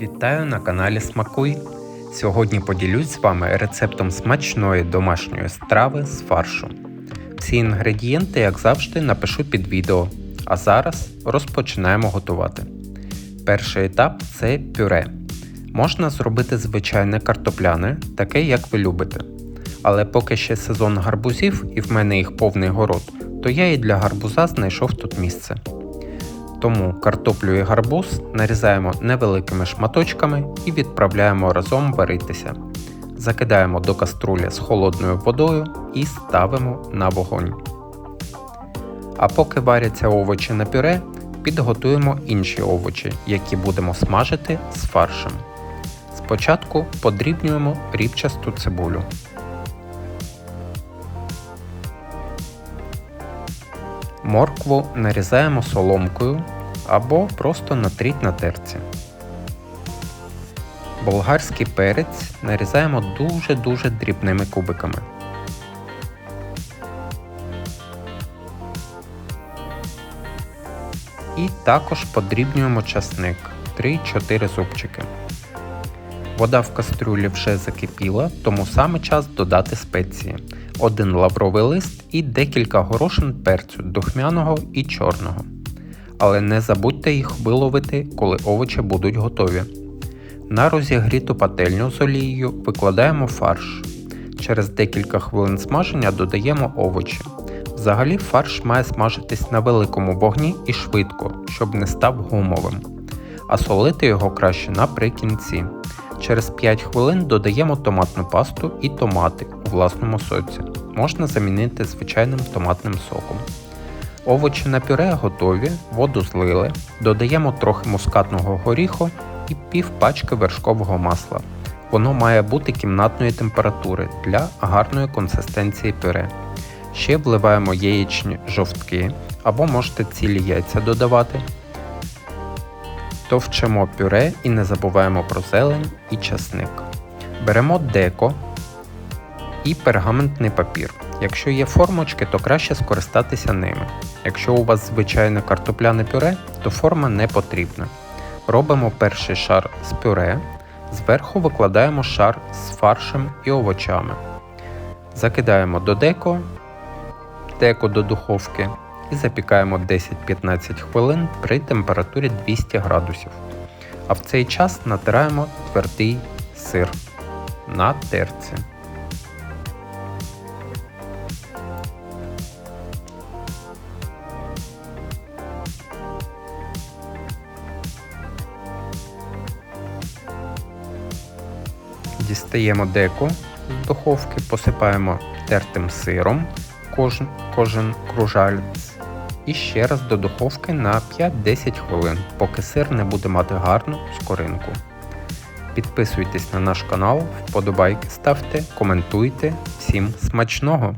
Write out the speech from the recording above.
Вітаю на каналі Смакуй. Сьогодні поділюсь з вами рецептом смачної домашньої страви з фаршу. Всі інгредієнти, як завжди, напишу під відео. А зараз розпочинаємо готувати. Перший етап це пюре. Можна зробити звичайне картопляне, таке як ви любите. Але поки ще сезон гарбузів і в мене їх повний город, то я і для гарбуза знайшов тут місце. Тому картоплю і гарбуз нарізаємо невеликими шматочками і відправляємо разом варитися. Закидаємо до каструлі з холодною водою і ставимо на вогонь. А поки варяться овочі на пюре, підготуємо інші овочі, які будемо смажити з фаршем. Спочатку подрібнюємо рібчасту цибулю. Моркву нарізаємо соломкою або просто натріть на терці. Болгарський перець нарізаємо дуже-дуже дрібними кубиками. І також подрібнюємо часник 3-4 зубчики. Вода в кастрюлі вже закипіла, тому саме час додати спеції. Один лавровий лист і декілька горошин перцю духмяного і чорного. Але не забудьте їх виловити, коли овочі будуть готові. На розігріту пательню з олією викладаємо фарш. Через декілька хвилин смаження додаємо овочі. Взагалі фарш має смажитись на великому вогні і швидко, щоб не став гумовим. А солити його краще наприкінці. Через 5 хвилин додаємо томатну пасту і томати у власному соці. Можна замінити звичайним томатним соком. Овочі на пюре готові, воду злили, додаємо трохи мускатного горіху і пів пачки вершкового масла. Воно має бути кімнатної температури для гарної консистенції пюре. Ще вливаємо яєчні жовтки або можете цілі яйця додавати. Товчемо пюре і не забуваємо про зелень і часник. Беремо деко і пергаментний папір. Якщо є формочки, то краще скористатися ними. Якщо у вас звичайне картопляне пюре, то форма не потрібна. Робимо перший шар з пюре, зверху викладаємо шар з фаршем і овочами. Закидаємо до деко, деко до духовки і запікаємо 10-15 хвилин при температурі 200 градусів. А в цей час натираємо твердий сир на терці. Дістаємо деко з духовки, посипаємо тертим сиром кожен, кожен кружальць і ще раз до духовки на 5-10 хвилин, поки сир не буде мати гарну скоринку. Підписуйтесь на наш канал, вподобайки ставте, коментуйте. Всім смачного!